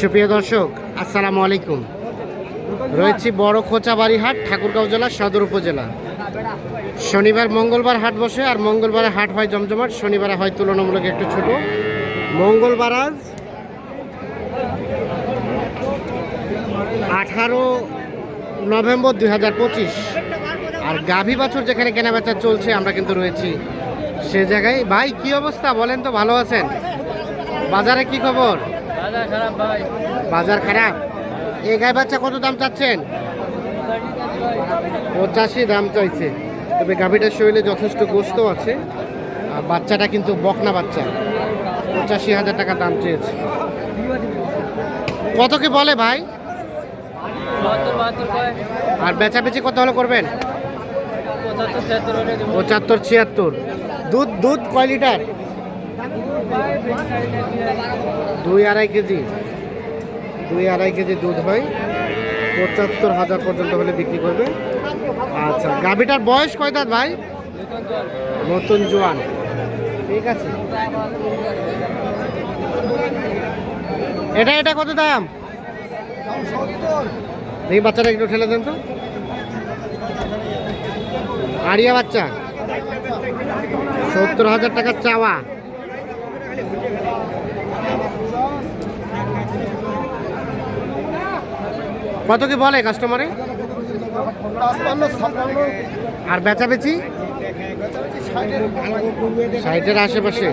সুপ্রিয় দর্শক, আসসালামু আলাইকুম। রয়েছি বড় খোঁচাবাড়ি হাট, ঠাকুরগাঁও জেলা, সদর উপজেলা। শনিবার মঙ্গলবার হাট বসে, আর মঙ্গলবারে হাট হয় জমজমাট, শনিবারে হয় তুলনামূলক একটু ছোট। মঙ্গলবার আজ আঠারো নভেম্বর দুই হাজার পঁচিশ। আর গাভী বাছুর যেখানে কেনাবেচা চলছে, আমরা কিন্তু রয়েছি সে জায়গায়। ভাই, কি অবস্থা? বলেন তো, ভালো আছেন? বাজারে কি খবর? বাজার খারাপ এই গাই বাচ্চা কত দাম চাচ্ছেন? পঁচাশি দাম চাইছে। তবে গাভীটার শরীরে যথেষ্ট গোস্ত আছে আর বাচ্চাটা কিন্তু বকনা বাচ্চা। পঁচাশি হাজার টাকা দাম চেয়েছে। কত কি বলে ভাই? আর বেচাবেচি কত হলে করবেন? পঁচাত্তর ছিয়াত্তর। দুধ দুধ কয় লিটার? দুই আড়াই কেজি। দুই আড়াই কেজি দুধ হয়। পঁচাত্তর হাজার পর্যন্ত হলে বিক্রি করবে। আচ্ছা গাভিটার বয়স কয় ভাই? নতুন জোয়ান। ঠিক আছে। এটা এটা কত দাম? এই বাচ্চাটা একটু ঠেলে দেন তো। আড়িয়া বাচ্চা। সত্তর হাজার টাকার চাওয়া। কত কি বলে কাস্টমারে আর বেচাবেচি? ষাটের আশেপাশে।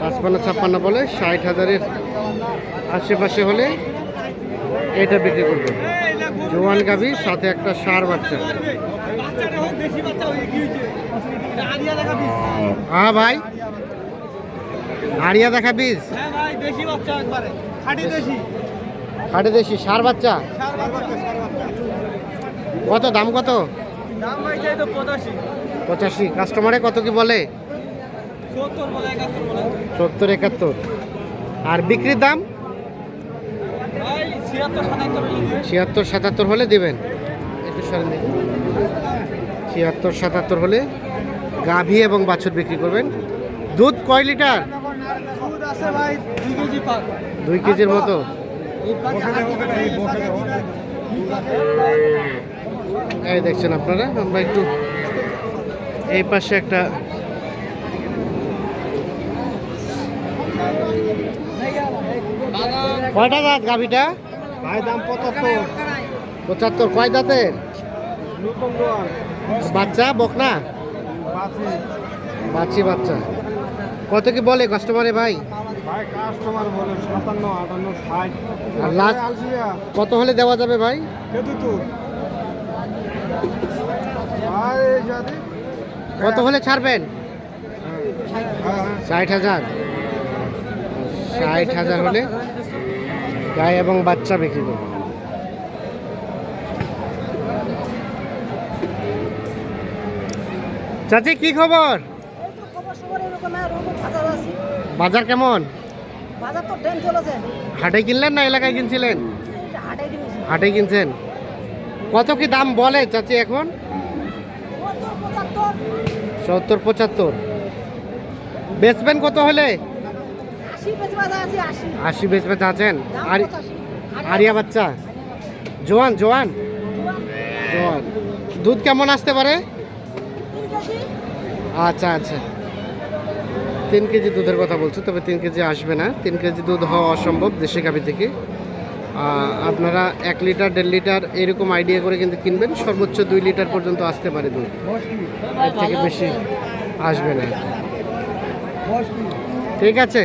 পাঁচপান্ন ছাপ্পান্ন বলে ষাট হাজারের আশেপাশে হলে এটা বিক্রি করবে। জোয়ান গাভি সাথে একটা সার বাচ্চা। হ্যাঁ ভাই। আড়িয়া দেখা বীজ? হ্যাঁ দেশি খাঁটি দেশি। খাটে দেশি সার বাচ্চা? কত দাম কত? পঁচাশি। কাস্টমারে কত কি বলে? সত্তর একাত্তর আর বিক্রির দাম? ছিয়াত্তর সাতাত্তর হলে দেবেন। একটু ছিয়াত্তর সাতাত্তর হলে গাভী এবং বাছুর বিক্রি করবেন। দুধ কয় লিটার? দুই কেজি পাক। দুই কেজির মতো? এই দেখছেন আপনারা আমরা একটু এই পাশে একটা কয়টা দাঁত গাভিটা? ভাই দাম পঁচাত্তর। পঁচাত্তর কয় দাঁতের? বাচ্চা বকনা? বাচ্চি। বাচ্চা কত কি বলে কাস্টমারে ভাই? ভাই কাস্টমার বলে সাতান্ন আটান্ন ষাট। আর লাস্ট কত হলে দেওয়া যাবে ভাই? কেতু তো ভাই যদি কত হলে ছাড়বেন? ষাট হাজার। ষাট হাজার হলে গায়ে এবং বাচ্চা বিক্রি করবে চাচি কি খবর? খবর সবার এরকম আর আছে। বাজার কেমন? বাজার তো ট্রেন চলেছে। হাটে কিনলেন না এলাকায় কিনছিলেন? হাটে কিনছেন। কত কি দাম বলে চাচি এখন? সত্তর পঁচাত্তর। বেচবেন কত হলে? আশি বেচবে চাচ্ছেন আর আরিয়া বাচ্চা? জোয়ান জোয়ান? জোয়ান। দুধ কেমন আসতে পারে? আচ্ছা আচ্ছা। তিন কেজি দুধের কথা বলছো, তবে তিন কেজি আসবে না। তিন কেজি দুধ হওয়া অসম্ভব দেশি গাভি থেকে। আপনারা এক লিটার, দেড় লিটার এরকম আইডিয়া করে কিন্তু কিনবেন। সর্বোচ্চ দুই লিটার পর্যন্ত আসতে পারে দুধ। এর থেকে বেশি আসবে না। ঠিক আছে?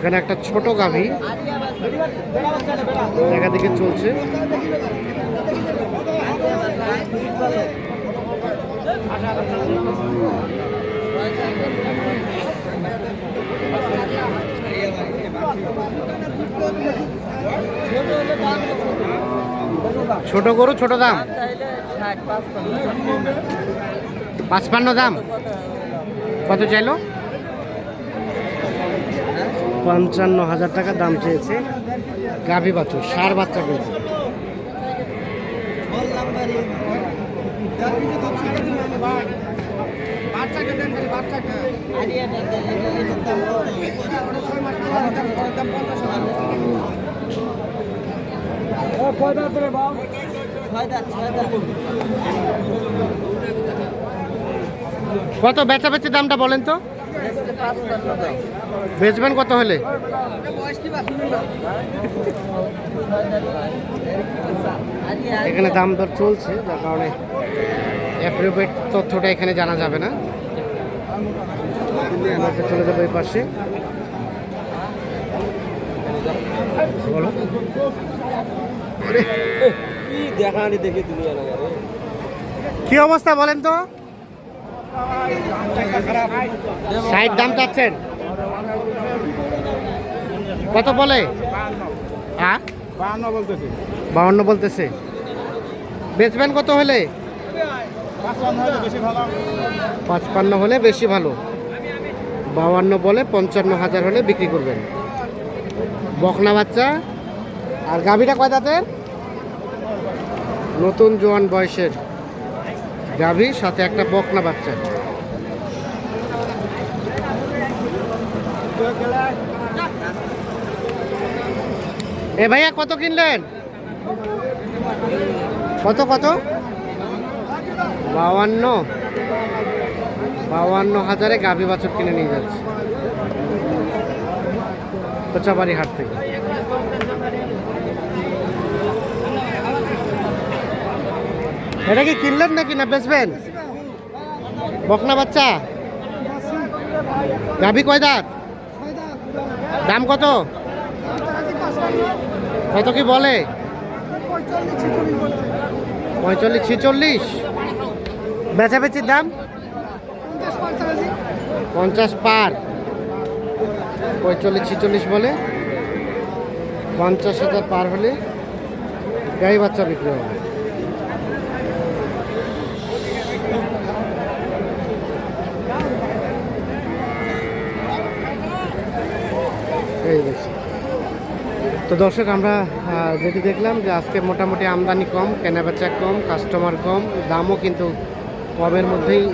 এখানে একটা ছোট গাভী দেখা দেখে চলছে। ছোট গরু ছোট দাম? পাঁচ পাঁচপান্ন। দাম? কত চাইলো? পঞ্চান্ন হাজার টাকা দাম চেয়েছে গাভী বাছুর, সার বাচ্চা কিন্তু। কত বেচা বেচি দামটা বলেন তো? বেচবেন কত হলে? এখানে দাম দর চলছে যার কারণে অ্যাপ্রোপ্রিয়েট তথ্যটা এখানে জানা যাবে না। চলে যাব এই পাশে। বলো। কি অবস্থা বলেন তো? ষাট দাম চাচ্ছেন। কত বলে? হ্যাঁ? বাহান্ন বলতেছে। বেচবেন কত হলে? পাঁচপান্ন হলে বেশি ভালো। বাউান্ন বলে পঞ্চান্ন হাজার হলে বিক্রি করবেন। বকনা বাচ্চা। আর গাভীটা কয় দাঁতের? নতুন জোয়ান বয়সের। গাভী, সাথে একটা বকনা বাচ্চা। এ ভাইয়া, কত কিনলেন? কত কত? বাউান্ন বাউান্ন হাজারে গাভী বাছুর কিনে নিয়ে যাচ্ছে। কোচাবাড়ি হাট থেকে। এটা কি কিনলেন নাকি না বেচবেন? বকনা বাচ্চা? গাভী কয় দাঁত? দাম কত? কত কি বলে? পঁয়তাল্লিশ ছিচল্লিশ। বেচাবেচির দাম? পঞ্চাশ পার। পঁয়তাল্লিশ ছিচল্লিশ বলে। পঞ্চাশ হাজার পার হলে গাই বাচ্চা বিক্রি হবে। এই দেখছি। তো দর্শক, আমরা যেটি দেখলাম যে আজকে মোটামুটি আমদানি কম কেনাবেচা কম কাস্টমার কম, দামও কিন্তু কমের মধ্যেই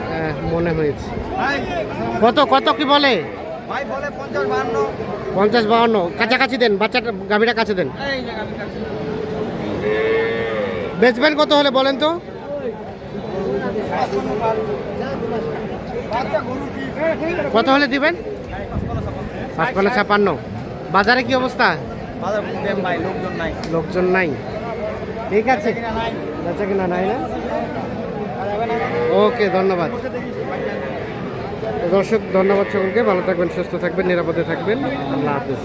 মনে হয়েছে। কত কত কি বলে? পঞ্চাশ বাহান্ন। কাছাকাছি দেন বাচ্চাটা গাভীটা কাছে দেন। বেচবেন কত হলে বলেন তো? কত হলে দিবেন? পাঁচপান্ন ছাপান্ন। বাজারে কি অবস্থা? বাজার ভাই লোকজন নাই। লোকজন নাই। ঠিক আছে। বেচা কিনা নাই না? ওকে ধন্যবাদ। দর্শক ধন্যবাদ সকলকে। ভালো থাকবেন সুস্থ থাকবেন নিরাপদে থাকবেন। আল্লাহ হাফিজ।